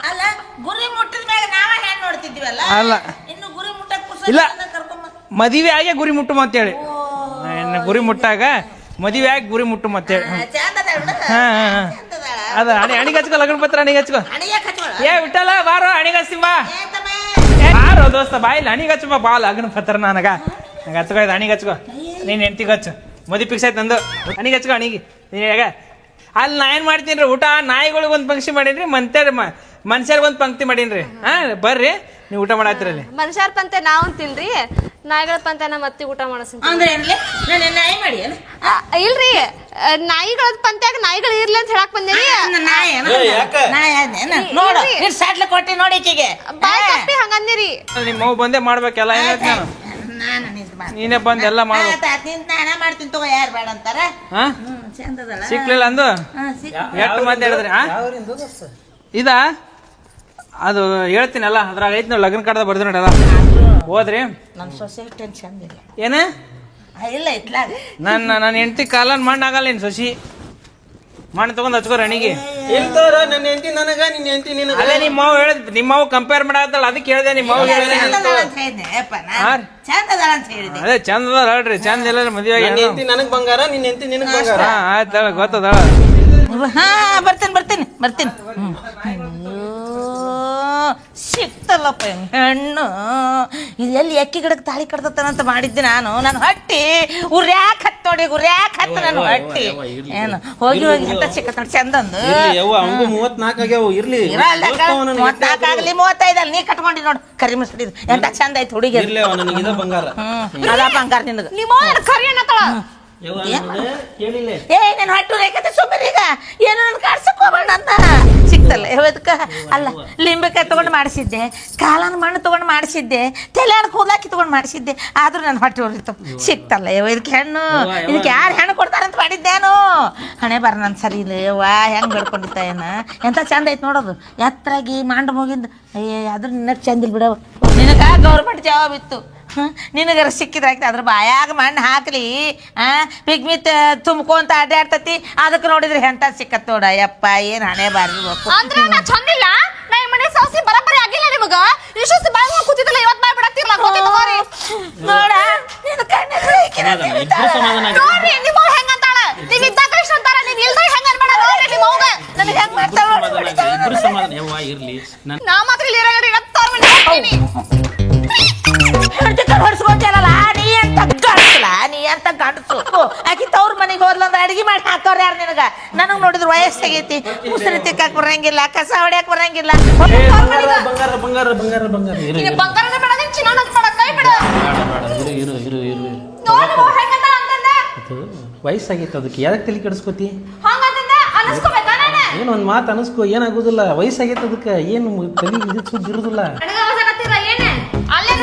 [SPEAKER 10] ಅಲ್ಲ ಗುರಿ ಮುಟ್ಟಿದ ಮ್ಯಾಗ ನಾವ ಹೆಣ್ ನೋಡ್ತಿದ್ವಲ್ಲ
[SPEAKER 1] ಅಲ್ಲ.
[SPEAKER 10] ಇನ್ನು ಗುರಿ ಮುಟ್ಟಕ್ ಪುರ್ಸೊತ್
[SPEAKER 1] ಇಲ್ಲ. ಮದುವೆ ಆಗೇ ಗುರಿ ಮುಟ್ಟು ಅಂತೇಳಿ. ಇನ್ನು ಗುರಿ ಮುಟ್ಟಾಗ ಮದುವೆ ಆಗಿ ಗುರಿ ಮುಟ್ಟು ಮತ್ತೆ
[SPEAKER 10] ಚಂದ ಅದ ಹುಡುಗ
[SPEAKER 1] ಹಾ ಹಾ ಹಾ. ಅದ ಅಣಿ ಅಣಿಗೆ ಹಚ್ಕೊ ಲಗ್ನ ಪತ್ರ ಅಣಿಗೆ ಹಚ್ಕೋ ಏ ಬಿಟ್ಟಲ್ಲ ಬಾರೋ ಅಣಿಗೆ ಹಚ್ಚಿಮ್ಮ ಬಾರೋ ದೋಸ್ತ ಬಾಯಿಲ್ಲ ಇಲ್ಲಿ ಅಣಿಗೆ ಹಚ್ಚಮ್ಮ ಬಾ ಲಗ್ನ ಪತ್ರ ನನಗ. ನಂಗೆ ಹಚ್ಕೋ ಇದು ಅಣಿಗೆ ಹಚ್ಕೋ ನೀನು ಹೆಂಡ್ತಿಗೆ ಹಚ್ಚು ಮದಿ ಫಿಕ್ಸ್ ಆಯ್ತು ನಂದು. ಅಣಿಗೆ ಹಚ್ಕೋ ಅಣಿಗೆ. ನೀನು ಹೇಗ ಅಲ್ಲಿ ನಾ ಏನು ಮಾಡ್ತೀನಿ ರೀ ಊಟ ನಾಯಿಗಳಿಗೆ ಒಂದು ಪಂಕ್ಷಿ ಮಾಡೀನಿ ಮನ್ತ್ಯಾರ ಮನುಷ್ಯರಿಗೆ ಒಂದು ಪಂಕ್ತಿ ಮಾಡೀನಿ ಹಾ ಹಾಂ ಬರ್ರಿ ನೀವು ಊಟ ಮಾಡತ್ತೀರಲ್ಲಿ
[SPEAKER 9] ಮನುಷ್ಯರ ಪಂತೆ ನಾವು ತಿನ್ರಿ ನಾಯಿಗಳ ಪಂತೆ ನಮ್ಮ ಅತ್ತಿ ಊಟ ಮಾಡಿಸ್ತೀನಿ
[SPEAKER 10] ಅಂದ್ರೆ ಏನ್ಲಿ? ನಾನು ನಾಯಿ ಮಾಡಿ
[SPEAKER 9] ಇಲ್ರಿ. ನಾಯಿಗಳ ಪಂತ್ಯಾಗ ನಾಯಿಗಳು ಇರ್ಲಿ ಅಂತ ಹೇಳಕ್ ಬಂದೇನಿ.
[SPEAKER 10] ನಾಯಿ ಏನು? ನಾಯಿ ಅದೇನ? ನೋಡು ಕೊಟ್ಟಿ ನೋಡಿ ಈಕಿಗೆ.
[SPEAKER 9] ಬಾಯ್ ಕಟ್ಟಿ ಹಂಗಂದಿರಿ.
[SPEAKER 1] ನಿಮ್ಮ ಮಗು ಬಂದೇ ಮಾಡ್ಬೇಕೆಲ್ಲ ಏನಾಯ್ತು ನಾನು?
[SPEAKER 10] ನಾನು
[SPEAKER 1] ನೀನೇ ಬಂದು ಎಲ್ಲ
[SPEAKER 10] ಮಾಡ್ತೀನಿ ತಗೋ ಯಾರು ಬೇಡ ಅಂತಾರ? ಚಂದದಲ್ಲ.
[SPEAKER 1] ಸಿಕ್ಲಿಲ್ಲ ಅಂದು? ಎಷ್ಟು ಮಾತಾಡಿದ್ರಿ ಹಾ? ಇದಾ? ಅದು ಹೇಳ್ತೀನಲ್ಲ ಅದ್ರಾಗ ಐತಿ ನಾವು ಲಗ್ನ ಕಾರ್ಡ್ದಾಗ ಬರ್ದು ನೋಡಿ ಅದ ಹೋದ್ರಿ?
[SPEAKER 10] ನನ್ನ ಸೊಸೆ ಟೆನ್ಷನ್ ಇಲ್ಲ
[SPEAKER 1] ಏನ?
[SPEAKER 10] ಇಲ್ಲ ಇತ್ಲಾಗ
[SPEAKER 1] ನನ್ನ ನನ್ನ ಹೆಂಡತಿ ಕಾಲನ್ ಮಣ್ಣು ಆಗಲ್ಲ ಸಸಿ? ಸೊಸಿ ಮಣ್ಣು ತಗೊಂಡ್ ಹಚ್ಕೋ ರಣಿಗೆ.
[SPEAKER 3] ಇಲ್ತಾರ ನನ್ನ ಹೆಂಡತಿ ನನಗ ನಿನ್ನ ಹೆಂಡತಿ ನಿನಗ?
[SPEAKER 1] ಅಲ್ಲೇ ನಿಮ್ಮ ಮಾವು ಹೇಳಿದ್ ನಿಮ್ಮ ಮಾವು ಕಂಪೇರ್ ಮಾಡತ್ತಲ್ಲ ಅದಕ್ಕೆ ಹೇಳ್ದೆ ನಿಮ್ಮ ಮಾವು ಹೇಳಿದೆ
[SPEAKER 10] ಚಂದದಳ ಅಂತ ಹೇಳಿದ್ನೆ ನಾನು
[SPEAKER 1] ರೀ.
[SPEAKER 10] ಚಂದದಳ ಅಂತ ಹೇಳಿದೆ
[SPEAKER 1] ಅದೇ ಚಂದ ಅದ ಹೇಳ್ರಿ ಚಂದ ಇಲ್ಲ ಮದುವೆ
[SPEAKER 3] ನನ್ನ ಹೆಂಡತಿ ನನಗ್ ಬಂಗಾರ ನಿನ್ನ ಹೆಂಡತಿ ನಿನಗ್ ಬಂಗಾರ?
[SPEAKER 1] ಹಾ ಆಯ್ತು ಗೊತ್ತದ
[SPEAKER 10] ಹಾ ಬರ್ತೀನಿ ಬರ್ತೀನಿ ಬರ್ತೀನಿ. ಹ್ಮ್. ಸಿಕ್ತಲ್ಲಪ್ಪ ಹೆಣ್ಣು. ಇದು ಎಲ್ಲಿ ಎಕ್ಕಿ ಗಿಡಕ್ಕೆ ತಾಳಿ ಕಟ್ದತ್ತಾನಂತ ಮಾಡಿದ್ದೆ ನಾನು. ನಾನು ಹಟ್ಟಿ. ಉರ್ಯಾಕ್ ಹತ್ತು ನೋಡಿ ಉರ್ಯಾಕ್ ಹತ್ತು ನಾನು ಹಟ್ಟಿ. ಏನು ಹೋಗಿ ಹೋಗಿ ಎಂತ ಸಿಕ್ಕತ್ತ ಚಂದಂದು.
[SPEAKER 3] ಯವ್ವ ಅವಂಗೂ ಮೂವತ್ನಾಲ್ಕು ಆಗ್ಯಾವ ಇರ್ಲಿ.
[SPEAKER 10] ಮೂವತ್ನಾಲ್ಕು ಆಗಲಿ ಮೂವತ್ತೈದು ನೀ ಕಟ್ಕೊಂಡಿ ನೋಡು. ಕರಿ ಮುಸ್ಡಿದ್ ಎಂತ ಚಂದ ಆಯ್ತು ಹುಡುಗಿ.
[SPEAKER 3] ಇರ್ಲಿ ಅವ ನನಗೆ ಇದ ಬಂಗಾರ.
[SPEAKER 10] ಅದ ಬಂಗಾರ ನಿನಗ.
[SPEAKER 9] ನಿಮ್ಮ ಕರಿ ಅನ್ನತ್ತಳ
[SPEAKER 3] ಯವ್ವ ಕೇಳಿಲ್ಲ.
[SPEAKER 10] ಏ ನಾನು ಹಟ್ಟು ರೇಖೆ ಏನು ನನ್ ಕಾಡ್ಸಕ್ ಹೋಗ್ಬೇಡ ಅಂತ ಸಿಕ್ತಲ್ಲ ಇವತ್ಕ ಅಲ್ಲ ಲಿಂಬೆಕಾಯಿ ತಗೊಂಡು ಮಾಡಿಸಿದ್ದೆ ಕಾಲನ ಮಣ್ಣು ತಗೊಂಡು ಮಾಡಿಸಿದ್ದೆ ತಲೆಯನ್ನು ಕೂದಲಾಕಿ ತಗೊಂಡು ಮಾಡಿಸಿದ್ದೆ ಆದ್ರೂ ನನ್ನ ಹೊಟ್ಟೆ ಹೊರಿತು ಸಿಕ್ತಲ್ಲ ಯಾವ ಇದಕ್ಕೆ ಹೆಣ್ಣು. ಇದಕ್ಕೆ ಯಾರು ಹೆಣ್ಣು ಕೊಡ್ತಾರಂತ ಮಾಡಿದ್ದೇನು? ಹಣೆ ಬರ ನನ್ನ ಸರಿ ಇಲ್ಲ ವಾ ಹೆಂಗೆ ಬೆಳ್ಕೊಂಡಿತ್ತ ಏನ? ಎಂತ ಚಂದ ಐತೆ ನೋಡೋದು. ಎತ್ತರಾಗಿ ಮಾಂಡ ಮುಗಿಂದು ಅಯ್ಯ ಅದ್ರ ನಿನ್ನ ಚಂದಿಲ್ ಬಿಡವ ನಿನಗ ಗೌರ್ಮೆಂಟ್ ಜಾಬ್ ಇತ್ತು. ನಿನಗರ ಸಿಕ್ಕಿದ್ರಾಯ್ತು ಅದ್ರ ಬಾಯಾಗ ಮಣ್ಣು ಹಾಕ್ಲಿ. ಆ? ಪಿಗ್ಮಿತ್ ತುಂಬ್ಕೊಂತ ಅಡ್ಡಾಡ್ತತಿ ಅದಕ್ಕೆ ನೋಡಿದ್ರೆ ಎಂತ ಸಿಕ್ಕತ್ ನೋಡ. ಯಪ್ಪ ಏನ್ ಹಣೆ ಬಾರಿರ್ಬೇಕು
[SPEAKER 9] ಅಂದ್ರೆ ನಾ ಚಂದಿಲ್ಲ ನಾ ಈ ಮನೆ ಸಾಸಿ ಬರಬರಿ ಆಗಿಲ್ಲ ನಿಮಗ. ಇಷ್ಟು ಬಾಯಿ ಮುಗ್ ಕೂತಿದ್ದಿಲ್ಲ ಇವತ್ ಬಾಯ್ ಬಿಡತ್ತಿರ್ಲ ಗೊತ್ತೈತ ತಗೋರಿ.
[SPEAKER 10] ನೋಡ ನಿನ್ನ ಕಣ್ಣೆಲ್ಲ ಈಕಿನ ನಿಲ್ತಾಳೆ.
[SPEAKER 9] ನೋಡ್ರಿ ನಿಮ್ಮ ಅವ್ವ ಹೆಂಗ್ ಅಂತಾಳ? ನೀವ್ ಇದ್ದಾಗ ಇಷ್ಟ ಅಂತಾರ ನೀವ್ ಇಲ್ದಾಗ ಹೆಂಗ್ ಅನ್ಬೇಡ? ನೋಡ್ರಿ ನಿಮ್ಮ ಅವ್ಗ
[SPEAKER 10] ನನಗೆ ಹೆಂಗ್ ಮಾಡ್ತಾಳ ನೋಡಿ,
[SPEAKER 3] ಇಬ್ರು ಸಮಾಧಾನ. ಯವ್ವ ಇರ್ಲಿ.
[SPEAKER 9] ನಾ ಮಾತ್ರ ಇಲ್ಲಿ ಇರೋ ಇವತ್ತು
[SPEAKER 10] ಹೊಡ್ಸ್ಕೊಂತಿಯಲ್ಲ, ನೀ ಅಂತ ಗಂಡಸಲ್ಲ? ನೀ ಅಂತ ಗಂಡಸು? ಆಕಿ ತವ್ರ ಮನೆಗೆ ಹೋದ್ಲಂದ್ರೆ ಅಡಿಗೆ ಮಾಡಿ ಹಾಕೋರ್ ಯಾರು ನಿನಗ? ನನಗ್ ನೋಡಿದ್ರ ವಯಸ್ಸಾಗೈತಿ ಮುಸ್ರಿ ತಿಕ್ಕಾಕ್ ಬರಂಗಿಲ್ಲ ಕಸ ಹೊಡ್ಯಾಕ್ ಬರಂಗಿಲ್ಲ. ಹೋಗ್ ತವ್ರ್ ಮನೆಗ.
[SPEAKER 3] ಬಂಗಾರ ಬಂಗಾರ ಬಂಗಾರ ಬಂಗಾರ ಇರು
[SPEAKER 9] ನೀನು
[SPEAKER 3] ಇರು.
[SPEAKER 9] ಬಂಗಾರನ ಬೇಡ ನೀನ್ ಚಿನ್ನ ಬೇಡ. ಕೈ ಬಿಡ
[SPEAKER 3] ಬೇಡ, ಬೇಡ, ಇರು ಇರು ಇರು ಇರು.
[SPEAKER 9] ನೋಡ್ ನಿಮ್ಮ ಅವ್ವ ಹೆಂಗ್ ಅಂತಂದೆ.
[SPEAKER 3] ಅದು ವಯಸ್ಸಾಗೈತೆ ಅದಕ್ಕೆ. ಯಾಕೆ ತಲೆ ಕೆಡಿಸ್ಕೋತಿ?
[SPEAKER 9] ನಾನು?
[SPEAKER 3] ಏನು ಒಂದು ಮಾತು ಅನಿಸ್ಕೋ ಏನಾಗೋದಿಲ್ಲ. ವಯಸ್ಸಾಗೈತೆ ಅದಕ್ಕೆ. ಏನು ತಲೆ ಇದು ಸುದ್ದಿ ಇರುದಿಲ್ಲ.
[SPEAKER 9] ನನಗ ಅವಸಕತ್ತೀರ ಏನೇ? ಅಲ್ಲೇ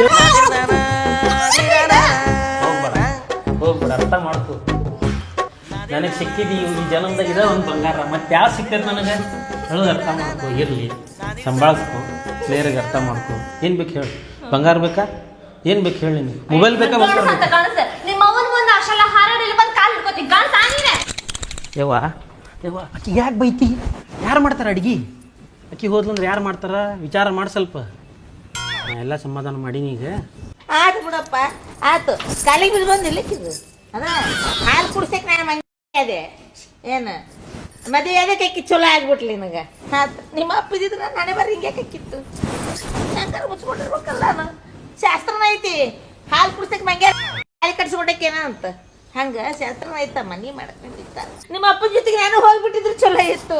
[SPEAKER 3] ಹೋಗ್ಬೇಡ. ಹೋಗ್ಬೇಡ. ಅರ್ಥ ಮಾಡ್ಕೊ. ನನಗೆ ಸಿಕ್ಕಿದಿ ಈ ಜನ್ಮದಾಗ ಇದ ಒಂದು ಬಂಗಾರ. ಮತ್ತೆ ಯಾವ ಸಿಕ್ಕದ ನನಗೆ? ಹೇಳು ಅರ್ಥ ಮಾಡ್ಕೊ. ಇರಲಿ. ಸಂಭಾಳಿಸ್ಕೊ. ಕ್ಲಿಯರಾಗಿ ಅರ್ಥ ಮಾಡ್ಕೊ. ಏನು ಬೇಕು ಹೇಳು? ಬಂಗಾರ ಬೇಕಾ? ಏನು ಬೇಕು ಹೇಳಿ ನೀವು ಮೊಬೈಲ್ ಬೇಕಾ ಬಂಗಾರ ಯವ್ವ ಯವ್ವ ಆಕಿ ಯಾಕೆ ಬೈತಿ? ಯಾರು ಮಾಡ್ತಾರೆ ಅಡ್ಗಿ? ಅಕ್ಕಿ ಹೋದ್ಲಂದ್ರೆ ಯಾರು ಮಾಡ್ತಾರ? ವಿಚಾರ ಮಾಡಿ ಸ್ವಲ್ಪ. ಎಲ್ಲ ಸಮಾಧಾನ ಮಾಡೀನಿ ಈಗ.
[SPEAKER 10] ಆತು ಬಿಡಪ್ಪ. ಆತು ಕಾಲಿಗೆ ಬಿದ್ದು ಬಂದಿಲ್ಲ ಇದು ಅದ, ಹಾಲು ಕುಡ್ಸಕ್ಕೆ ನಾನು ಮಂಗಿ ಅದೇ. ಏನು? ಮದುವೆ ಅದಕ್ಕೆ ಅಕ್ಕಿ ಚಲೋ ಆಗ್ಬಿಟ್ಲಿ ನನಗೆ. ಆತು ನಿಮ್ಮ ಅಪ್ಪ ಇದ್ದಿದ್ರೆ ನಾನು ಬರ್ರಿ ಹಿಂಗೆ ಅಕ್ಕಿತ್ತು ಹೆಂಗಾರ ಮುಚ್ಕೊಂಡಿರ್ಬೇಕಲ್ಲ ನಾನು. ಶಾಸ್ತ್ರನ ಐತಿ. ಹಾಲು ಕುಡ್ಸಕ್ಕೆ ಮಂಗೆ ಕಾಲಿ ಕಟ್ಸ್ಕೊಂಡಕ್ಕೇನ ಅಂತ. ಹಂಗ ಶಾಸ್ತ್ರ ಐತಮ್ಮ ಮನೆ ಮಾಡ್ಕೊಂಡಿದ್ದ ನಿಮ್ಮ ಅಪ್ಪನ ಜೊತೆಗೆ ನಾನು ಹೋಗ್ಬಿಟ್ಟಿದ್ರು ಚಲೋ ಇತ್ತು.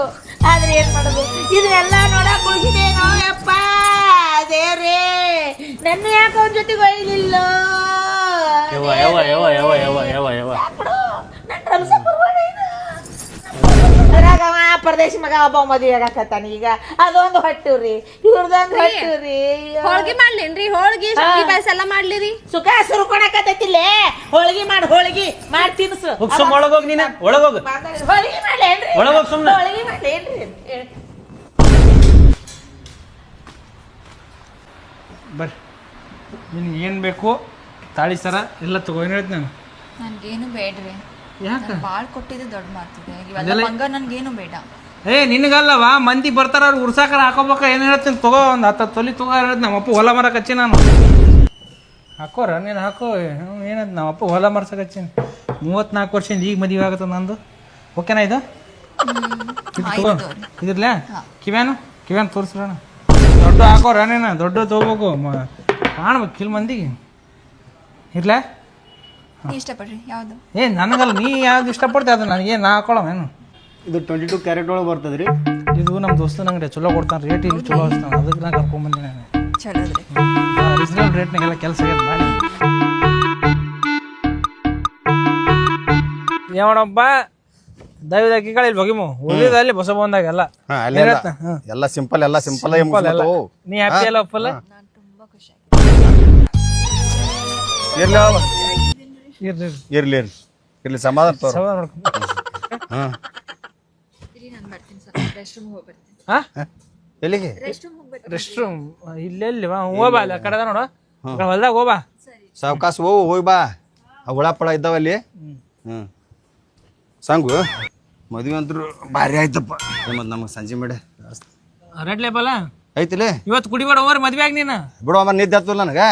[SPEAKER 10] ಆದ್ರೆ ಏನ್ ಮಾಡೋದು? ಇದನ್ನೆಲ್ಲ ನೋಡಕ್ ಉಳಿಸಿದೇನೋ ಯಪ್ಪ ದೇವ್ರೇ ನನ್ನ ಯಾಕೆ ಅವನ ಜೊತೆಗೆ ಒಯ್ಲಿಲ್ಲ? ನನ್ನ ರಮಸ ಅವ ಪರದೇಶಿ ಮಗ ಒಬ್ಬ ಮದುವೆ ಆಗಕತ್ತಾನ ಈಗ. ಅದೊಂದು ಹಟ್ಟುರಿ. ಇವ್ರದೊಂದು ಹಟ್ಟುರಿ.
[SPEAKER 9] ಹೋಳ್ಗಿ ಮಾಡ್ಲೇನ್ರಿ? ಹೋಳ್ಗಿ ಶಾವಿಗೆ ಪಾಯಸ ಎಲ್ಲ ಮಾಡ್ಲಿರಿ?
[SPEAKER 10] ಸುಖ ಸುರ್ಕೊಳಕತ್ತೈತಿಲ್ಲೇ ಹೋಳಿಗೆ ಮಾಡ್ ಹೋಳ್ಗಿ ಮಾಡಿ ತಿನ್ಸು.
[SPEAKER 3] ಹೋಗ್ ಒಳಗೋಗ್ ನೀನ ನೀನು ಒಳಗೋಗಿ
[SPEAKER 10] ಹೋಳಿಗೆ ಮಾಡ್ಲೇನ್ರಿ.
[SPEAKER 3] ಒಳಗೋಗ್ ಸುಮ್ನೆ.
[SPEAKER 10] ಹೋಳ್ಗಿ ಮಾಡ್ಲೇನ್ರಿ.
[SPEAKER 1] ಬರ್ರಿ. ನಿನ್ಗೆ ಏನು ಬೇಕು ತಾಳಿ ಸರ ಎಲ್ಲ ತಗೋ ಏನು ಹೇಳ್ತೀನಿ ನಾನು?
[SPEAKER 6] ನನಗೇನು ಬೇಡ್ರಿ.
[SPEAKER 1] ಯಾಕೆ?
[SPEAKER 6] ಬಾಳ್ ಕೊಟ್ಟಿದ್ದು ದೊಡ್ಡ
[SPEAKER 1] ಮಾಡ್ತಿದ್ದೆ
[SPEAKER 6] ಬಂಗಾರ ನನ್ಗೇನು ಬೇಡ.
[SPEAKER 1] ಏ ನಿನಗಲ್ಲವ ಮಂದಿ ಬರ್ತಾರ ಅವ್ರು ಉರ್ಸಾಕರ ಹಾಕೋಬೇಕ ಏನು ಹೇಳ್ತೀನಿ ತಗೋ ಒಂದು ಹತ್ತು ತೊಲಿ ತಗೋ ಹೇಳ್ತೀನಿ ನಮ್ಮ ಅಪ್ಪ ಹೊಲ ಮರಕ್ಕೆ ಹಚ್ಚಿ ನಾನು ಹಾಕೋರ ನೀನು ಹಾಕೋ ಏನಂತ ನಮ್ಮಪ್ಪ ಹೊಲ ಮರ್ಸಕ್ಕೆ ಹಚ್ಚೀನಿ ಮೂವತ್ನಾಲ್ಕು ವರ್ಷದಿಂದ ಈಗ ಮದುವೆ ಆಗುತ್ತೆ ನಂದು. ಓಕೆನಾ ಇದು. ಇದಿರ್ಲೇ ಕಿವ್ಯಾನು? ಕಿವ್ಯಾನು ತೋರಿಸ್ರಣ. ದೊಡ್ಡ ಹಾಕೋರ ನೀನು ದೊಡ್ಡ ತಗೋಬೇಕು. ಕಾಣ್ಬೇಕು ಕಿಲ್ ಮಂದಿಗೆ. ಇರ್ಲೇ?
[SPEAKER 6] ಇಷ್ಟಪಡ್ರಿ ಯಾವುದು?
[SPEAKER 1] ಏ ನನಗಲ್ಲ ನೀ ಯಾವ್ದು ಇಷ್ಟಪಡ್ತೀಯ ಅದು ನನಗೆ ನಾ ಹಾಕೊಳವೇನು
[SPEAKER 5] ಇದು ಟ್ವೆಂಟಿ ಟು ಕ್ಯಾರೆಟ್ ಒಳಗೆ ಬರ್ತದೆ ರೀ
[SPEAKER 1] ಇದು ನಮ್ಮ ದೋಸ್ತನ ಅಂಗಡಿ ಚಲೋ ಕೊಡ್ತಾನೆ ರೇಟ್ ಇಲ್ಲಿ ಚಲೋ ಹಚ್ತಾನೆ ಅದಕ್ಕೆ ನಾ ಕರ್ಕೊಂಬಂದಿನಿ ನಾನು.
[SPEAKER 6] ರೀ
[SPEAKER 1] ರೀಸನಬಲ್ ರೇಟ್ನಾಗೆಲ್ಲ ಕೆಲಸ ಏನು ಮಾಡಿ? ಯಾವಣಪ್ಪ ದೈವದ ಅಕ್ಕಿಗಳು ಇಲ್ಲಿ ಬಗಿಮು ಉಳಿದಲ್ಲಿ ಬಸ ಬಂದಾಗೆಲ್ಲ
[SPEAKER 5] ಹಾ ಅಲ್ಲೇ ಎಲ್ಲ ಎಲ್ಲ ಸಿಂಪಲ್ ಎಲ್ಲ. ಸಿಂಪಲ್
[SPEAKER 1] ನೀ ಹ್ಯಾಪಿ ಅಲ್ಲ ಫುಲ್
[SPEAKER 5] ತುಂಬಾ ಖುಷಿ
[SPEAKER 1] ಆಗಿದೆ
[SPEAKER 5] ಇರ್ಲಿ ಇರ್ಲಿ. ಇರ್ಲಿ ಸಮಾಧಾನ ತೋರ
[SPEAKER 1] ಸಮಾಧಾನ ಮಾಡ್ಕೊ.
[SPEAKER 5] ಹಾ.
[SPEAKER 1] ಹಾ?
[SPEAKER 5] ಎಲ್ಲಿಗೆ?
[SPEAKER 1] ರೆಸ್ಟ್ ರೂಮ್ ಇಲ್ಲೆಲ್ಲಿ ಬಾ. ಹೋಗ್ಬಾ ಅಲ್ಲಿ. ಆ ಕಡೆ ಅದ ನೋಡು. ಹೊಲ್ದಾಗ ಹೋಗ್ಬಾ
[SPEAKER 5] ಸಾವಕಾಶ ಹೋಗು ಹೋಗಿ ಬಾ. ಆ ಹುಳ ಪಳ ಇದ್ದಾವಲ್ಲಿ ಹ್ಞೂ ಸಂಗು ಮದುವೆ ಅಂತೂ ಭಾರಿ ಆಯ್ತಪ್ಪ. ಮತ್ತು ನಮಗೆ ಸಂಜೆ ಮೇಡ
[SPEAKER 1] ರೆಡ್ ಬಲ
[SPEAKER 5] ಐತಿಲೇ?
[SPEAKER 1] ಇವತ್ತು ಕುಡಿಬೇಡ ಹೋಗ್ರಿ ಮದ್ವೆ ಆಗಿ ನೀನು.
[SPEAKER 5] ಬಿಡು ಅಮ್ಮ ನಿದ್ದೆ ಹತ್ತಲ್ಲ ನನಗೆ.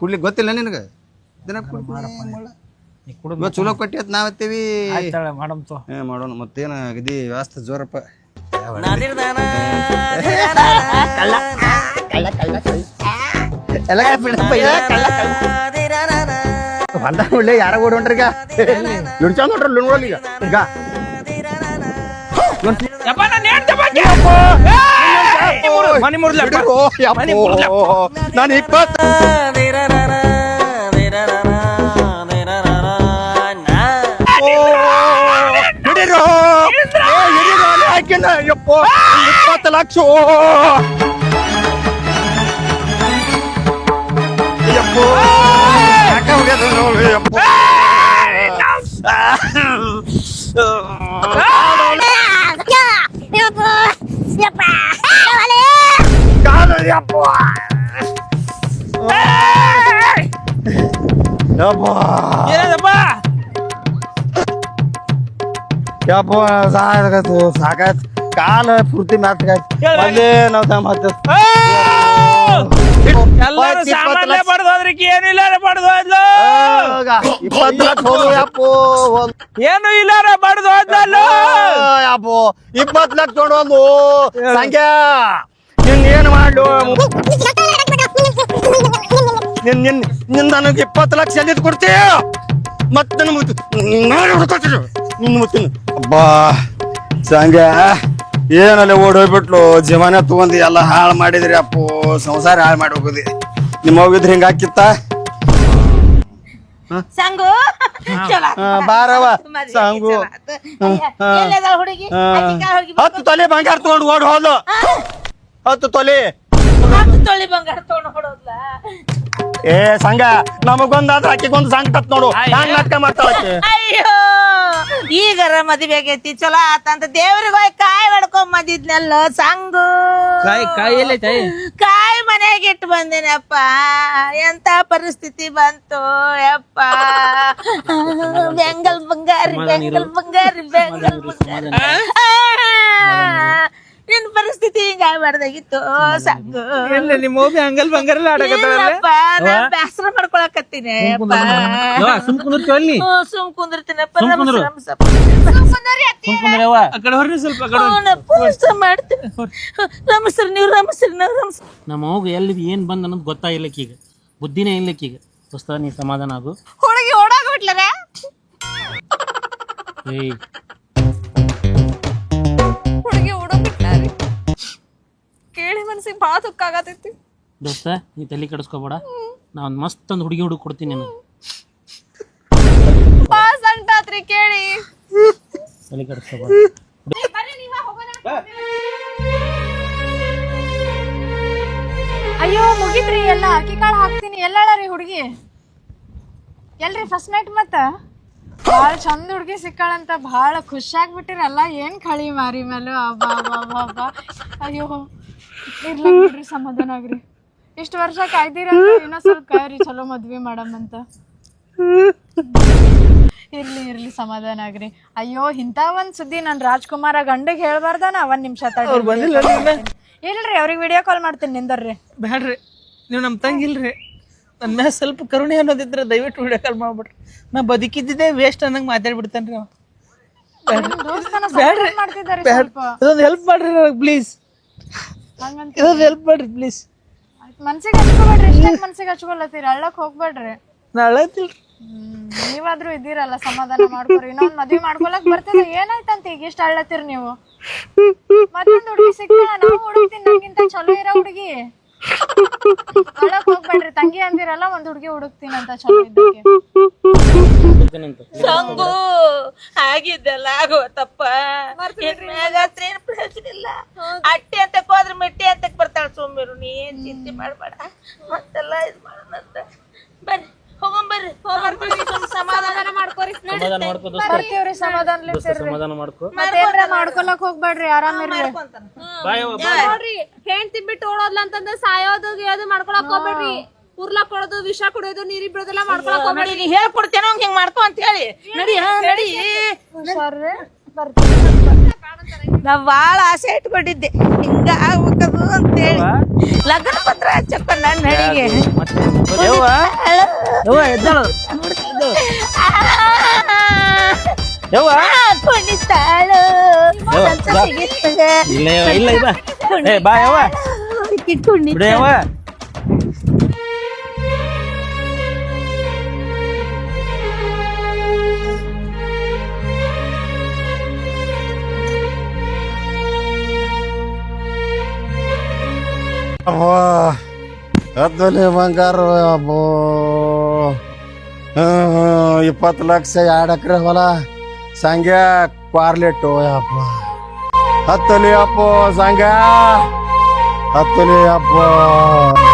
[SPEAKER 5] ಕುಡ್ಲಿಕ್ಕೆ ಗೊತ್ತಿಲ್ಲ ನಿನಗೆ. ದಿನ
[SPEAKER 1] ಕುಡಿದು
[SPEAKER 5] ಚಲೋ ಕೊಟ್ಟಿ ಅಂತ ನಾವತ್ತೀವಿ
[SPEAKER 1] ಮಾಡಮ್ ತೋ
[SPEAKER 5] ಏ ಮಾಡೋಣ ಮತ್ತೇನ ಅಗದಿ ವ್ಯವಸ್ಥೆ ಜೋರಪ್ಪ. ಎಲ್ಲ ಬಿಡಪ್ಪ ಕಳ್ಳ ಹೊಲ್ದ ಒಳ್ಳೆ ಯಾರ ಓಡಿ ಹೊಂಟ್ರೀಗ ನುಡ್ಚ ನೋಡ್ರಿ ಲುಣ್ಗೊಳ್ ಈಗ. ಈಗ.
[SPEAKER 1] ಯಪ್ಪೋ. ನಾನು
[SPEAKER 5] ಇಪ್ಪತ್ತು. ಅಲ್ಲಿ ಹಾಕಿನ, ಯಪ್ಪೋ, ಒಂದ್ ಇಪ್ಪತ್ತು ಲಕ್ಷ ಯಪ್ಪೋ ಯಾಕೆ ಹೋಗ್ಯದ ನೋಡು, ಯಪ್ಪೋ. ಕಾಲು, ಯಪ್ಪೋ. ಯಪ್ಪೋ.
[SPEAKER 1] ಏನದಪ್ಪ
[SPEAKER 5] ಯಪ್ಪ ಸಾಕಾಯ್ತು ಸಾಕಾಯ್ತು ಕಾಲ ಪೂರ್ತಿ ನಾವು ದಮ್
[SPEAKER 1] ಎಲ್ಲರೂ ಸಾಮಾನ್ಯ ಬಡ್ದು ಹೋದ್ರಿಕೆ ಏನು ಇಲ್ಲ ಬಡ್ದು ಹೋದ್ಲು
[SPEAKER 5] ಇಪ್ಪತ್ತು ಲಕ್ಷ ಹೋದು ಯಪ್ಪೋ
[SPEAKER 1] ಏನು ಇಲ್ಲಾರ
[SPEAKER 5] ಇಪ್ಪತ್ತು ಲಕ್ಷ ತೊಗೊಂಡು ಸಂಖ್ಯ ನಿನ್ ಏನು ಮಾಡ್ಲು? ನಿನ್ ನಿನ್ ನಿನ್ ನನಗೆ ಇಪ್ಪತ್ತು ಲಕ್ಷ ಎಲ್ಲಿದ್ ಕೊಡ್ತೀಯ? ಮತ್ತೆ ನಾನು ಹುಡ್ಕೊತೀನಿ ನಿನ್ನ ಮುತ್ತಿನ. ಅಬ್ಬಾ ಸಂಖ್ಯಾ. ಏನಲ್ಲಿ ಓಡೋಗ್ಬಿಟ್ಲು? ಜೀವನ ತಗೊಂಡಿ ಎಲ್ಲ ಹಾಳು ಮಾಡಿದ್ರಿ ಅಪ್ಪು. ಸಂಸಾರ ಹಾಳು ಮಾಡಿ ಹೋಗುದಿ. ನಿಮ್ಮ ಹೋಗಿದ್ರಿ ಹಿಂಗ ಹಾಕಿತ್ತ?
[SPEAKER 10] ಸಂಗು?
[SPEAKER 5] ಸಂಗು. ಹತ್ತು ತೊಲೆ ಬಂಗಾರ ತಗೊಂಡು ಓಡ್ ಹೋದ್ಲು. ಹತ್ತು ತೊಲೆ.
[SPEAKER 10] ಹತ್ತು ತೊಳಿ ಬಂಗಾರ ತಗೊಂಡು ಹೊಡೋದ್ಲ
[SPEAKER 5] ಏ ಸಂಘ ನಮಗೊಂದಾದ್ರ ಆಕಿಗೊಂದು ಸಂಕಟ ನೋಡು. ಹ್ಯಾಂಗ ನಾಟಕ ಮಾಡ್ತಾಳಕ್ಕೆ
[SPEAKER 10] ಅಯ್ಯೋ ಈಗರ ಮದುವೆ ಆಗೈತಿ ಚಲೋ ಆತಂತ ದೇವ್ರಿಗೆ ಹೋಗಿ ಕಾಯಿ ಹೊಡ್ಕೊಂಡ್ ಬಂದಿದ್ನಲ್ಲ ಸಂಗು.
[SPEAKER 1] ಕಾಯಿ ಕಾಯಿ
[SPEAKER 10] ಮನೆಯಾಗ ಇಟ್ಟು ಬಂದೇನಪ್ಪ. ಎಂತ ಪರಿಸ್ಥಿತಿ ಬಂತು ಯಪ್ಪ. ಬೆಂಗಲ್ ಬಂಗಾರಿ ಬೆಂಗಲ್ ಬಂಗಾರಿ ಬೆಂಗಲ್ ಬಂಗಾರಿ. ನಿನ್ ಪರಿಸ್ಥಿತಿ ಹಿಂಗ ಆಗ್ಬಾರ್ದಾಗಿತ್ತು ಸಂಗು
[SPEAKER 1] ಇಲ್ಲ ನಿಮ್ಮ ಹೋಗಿ ಹಂಗಲ್ ಬಂಗಾರ ಆಡಕತ್ತಾವಲ್ಲ
[SPEAKER 10] ಇಲ್ಲಪ್ಪ, ನಾನ್ ಬ್ಯಾಸರ ಮಾಡ್ಕೊಳಕತ್ತೀನಿ ಅಪ್ಪ.
[SPEAKER 1] ಸುಮ್ ಕುಂದ್ರ ಅಲ್ಲಿ?
[SPEAKER 10] ಸುಮ್ ಕುಂದಿರ್ತೀನಪ್ಪ
[SPEAKER 1] ಸುಮ್ ಕುಂದ್ರು.
[SPEAKER 3] ಸುಮ್ ಕುಂದ್ರವ್ವ.
[SPEAKER 1] ಆ ಕಡೆ ಹೊರ್ರಿ ಸ್ವಲ್ಪ ಆ ಕಡೆ ಹೊರ್ರಿ.
[SPEAKER 10] ಮಾಡ್ತೀನಿ. ನಮಸ್ಕಾರ ನೀವು ನಮಸ್ಕಾರ ನಾವು ನಮಸ್ಕಾರ
[SPEAKER 3] ನಮ್ಮ ಹೋಗಿ ಎಲ್ಲಿ ಏನು ಬಂದು ಅನ್ನೋದು ಗೊತ್ತಾಗಿಲ್ಲಕ್ಕೀಗ ಬುದ್ಧಿನೇ ಇಲ್ಲಕ್ಕೀಗ ದೋಸ್ತ ನೀ ಸಮಾಧಾನ ಆಗು.
[SPEAKER 6] ಹುಡುಗಿ ಓಡಾಗ್ಬಿಟ್ಲರ
[SPEAKER 3] ಏಯ್
[SPEAKER 6] ಹುಡುಗಿ ಹುಡುಗಿ ಕೇಳಿ ಮನ್ಸಿಗೆ ಭಾಳ ದುಃಖ ಆಗತೈತಿ.
[SPEAKER 3] ದೋಸ್ತ ನೀ ತಲೆ ಕೆಡಿಸ್ಕೋಬೇಡ. ನಾ ಒಂದು ಮಸ್ತ್ ಒಂದು ಹುಡುಗಿ ಹುಡುಗಿ ಕೊಡ್ತೀನಿ ನಾನು
[SPEAKER 6] ಭಾಳ ಸಂಟಾತ್ರಿ ಕೇಳಿ.
[SPEAKER 3] ತಲೆ ಕೆಡಿಸ್ಕೋಬೇಡ.
[SPEAKER 7] ಅಯ್ಯೋ ಮುಗಿತ್ರಿ ಎಲ್ಲ ಅಕ್ಕಿ ಕಾಳು ಹಾಕ್ತೀನಿ. ಎಲ್ಲ ರೀ ಹುಡುಗಿ? ಎಲ್ರಿ ಫಸ್ಟ್ ನೈಟ್ ಮತ್ತ? ಭಾಳ ಚಂದ ಹುಡುಗಿ ಸಿಕ್ಕಾಳಂತ ಭಾಳ ಖುಷಿಯಾಗ್ಬಿಟ್ಟಿರಲ್ಲ ಏನ್ ಕಳಿ ಮಾರಿ ಮೇಲೆ ಅಬ್ಬಾ ಅಬ್ಬಾ ಅಬ್ಬಾ ಅಯ್ಯೋ. ಇರ್ಲ ಬಿಡ್ರಿ ಸಮಾಧಾನ ಆಗ್ರಿ. ಇಷ್ಟು ವರ್ಷ ಕಾಯ್ದಿರ ಏನೋ ಸ್ವಲ್ಪ ಕಾಯ್ರಿ. ಚಲೋ ಮದ್ವೆ ಮಾಡಮ್ಮಂತ ಇರ್ಲಿ ಇರ್ಲಿ ಸಮಾಧಾನ ಆಗ್ರಿ. ಅಯ್ಯೋ ಇಂಥ ಒಂದ್ ಸುದ್ದಿ ನಾನು ರಾಜ್ಕುಮಾರ ಗಂಡಗ್ ಹೇಳ್ಬಾರ್ದಾನ? ಒಂದ್ ನಿಮಿಷ ಇಲ್ರಿ ಅವ್ರಿಗೆ ವಿಡಿಯೋ ಕಾಲ್ ಮಾಡ್ತೀನಿ. ನಿಂದರ್ರಿ.
[SPEAKER 1] ಬ್ಯಾಡ್ರಿ. ನೀವು ನಮ್ಮ ತಂಗಿಲ್ರಿ. ನನ್ನ ಮ್ಯಾಲ ಸ್ವಲ್ಪ ಕರುಣೆ ಅನ್ನೋದಿದ್ರೆ ದಯವಿಟ್ಟು ವಿಡಿಯೋ ಕಾಲ್ ಮಾಡ್ಬಿಡ್ರಿ ನಾ ಬದುಕಿದ್ದಿದ್ದೆ ವೇಸ್ಟ್ ಅನ್ನಂಗೆ ಮಾತಾಡ್ಬಿಡ್ತಾನ್ರಿ
[SPEAKER 7] ದೋಸ್ತನ
[SPEAKER 1] ಬ್ಯಾಡ್ರಿ. ಇದೊಂದು ಹೆಲ್ಪ್ ಮಾಡ್ರಿ ನನಗೆ ಪ್ಲೀಸ್ ಇದೊಂದು ಹೆಲ್ಪ್ ಮಾಡ್ರಿ ಪ್ಲೀಸ್
[SPEAKER 7] ಮನ್ಸಿಗೆ ಹಚ್ಕೋಬೇಡ್ರಿ ಇಷ್ಟ ಮನ್ಸಿಗೆ ಹಚ್ಕೊಳತ್ತೀರಿ? ಅಳ್ಳಕ್ ಹೋಗ್ಬೇಡ್ರಿ.
[SPEAKER 1] ನಾ ಅಳತಿಲ್ರಿ
[SPEAKER 7] ನೀವಾದ್ರೂ ಇದ್ದೀರಲ್ಲ ಸಮಾಧಾನ ಮಾಡ್ಕೊರಿ. ಇನ್ನೊಂದ್ ಮದ್ವಿ ಮಾಡ್ಕೊಳಕ್ ಬರ್ತದ ಏನಾಯ್ತಂತ ಈಗ ಇಷ್ಟ ಅಳ್ಳತ್ತೀರಿ ನೀವು? ಮತ್ತೊಂದು ಹುಡುಗಿ ಸಿಗ್ತಾಳ ನಾವು ಹುಡುಕ್ತೀನಿ ನಂಗಿಂತ ಚಲೋ ಇರೋ ಹುಡುಗಿ. ಅಳಕ್ ಹೋಗ್ಬೇಡ್ರಿ ತಂಗಿ ಅಂದಿರಲ್ಲ ಒಂದ್ ಹುಡುಗಿ ಹುಡುಕ್ತೀನಿ ಅಂತ ಚಲೋ ಇದ್ದಕ್ಕೆ.
[SPEAKER 10] ಸಂಗು ಆಗಿದ್ದೆಲ್ಲ ಆಗೋ ತಪ್ಪ ಮ್ಯಾಗಾತ್ರಿ ಏನು ಪ್ರಯೋಜನ ಇಲ್ಲ. ಅಟ್ಟಿ ಅಂತ ಹೋದ್ರೆ ಮಿಟ್ಟಿ ಅಂತ ಬರ್ತಾಳ ಸೋಮ್ಯರು. ನೀ ಏನ್ ಚಿಂತೆ ಮಾಡ್ಬೇಡ. ಮತ್ತೆಲ್ಲ ಇದ್ ಮಾಡೋಣಂತ. ಬರ್ರಿ ಹೋಗೊಂಬರ್ರಿ ಹೋಗ್ಬರ್ತೀವಿ ಸ್ವಲ್ಪ ಸಮಾಧಾನ ಮಾಡ್ಕೊರಿ.
[SPEAKER 3] ಸಮಾಧಾನ ಮಾಡ್ಕೋ ದೋಸ್ತ.
[SPEAKER 7] ಬರ್ತೀವ್ರಿ ಸಮಾಧಾನ
[SPEAKER 3] ದೋಸ್ತ ಸಮಾಧಾನ ಮಾಡ್ಕೋ.
[SPEAKER 7] ಮತ್ತೇನ್ರ ಮಾಡ್ಕೊಳಕ್ ಹೋಗ್ಬೇಡ್ರಿ. ಆರಾಮಿರ್ರಿ
[SPEAKER 3] ಬಾಯ್ ಅವ್ವ, ಬಾ.
[SPEAKER 9] ನೋಡ್ರಿ ಹೆಂಡ್ತಿ ಬಿಟ್ಟು ಓಡೋದ್ಲ ಅಂತಂದ್ರೆ ಸಾಯೋದು ಅದು ಮಾಡ್ಕೊಳಕ್ ಹೋಗ್ಬೇಡ್ರಿ. ಉರ್ಲಾಕ್ ಕೊಡೋದು ವಿಷ ಕುಡಿಯೋದು ನೀರಿ ಬಿಡೋದೆಲ್ಲ ಮಾಡ್ಕೊಳಕ್
[SPEAKER 10] ನೀ ಹೇಳ್ಕೊಡ್ತೇನೋ ಹಂಗೆ ಹಿಂಗೆ ಮಾಡ್ಕೊ ಅಂತ ಹೇಳಿ. ನಡಿ ಹಾ ನಡಿ.
[SPEAKER 7] ಹುಷಾರ್ರಿ ಬರ್ತೀವಿ.
[SPEAKER 10] ನಾ ಭಾಳ ಆಸೆ ಇಟ್ಕೊಂಡಿದ್ದೆ. ಹಿಂಗ ಆಗ್ಬೇಕದು ಅಂತೇಳಿ. ಲಗ್ನ ಪತ್ರ ಹಚ್ಚಪ್ಪ ನನ್ನ
[SPEAKER 3] ಎದ್ದಾಳು. ಯವ್ವ?
[SPEAKER 10] ಕುಣಿತಾಳು.
[SPEAKER 5] ಅಬ್ಬಾ ಹತ್ತಲಿ ಬಂಗಾರ ಇಪ್ಪತ್ತು ಲಕ್ಷ ಎರಡು ಎಕರೆ ಹೊಲ, ಸಂಗ್ಯ ಕ್ವಾರ್ಲೆಟ್ಟು, ಅಪ್ಪ. ಹತ್ತಲಿ, ಅಪ್ಪೋ, ಸಂಗ್ಯ. ಹತ್ತಲಿ, ಅಪ್ಪ.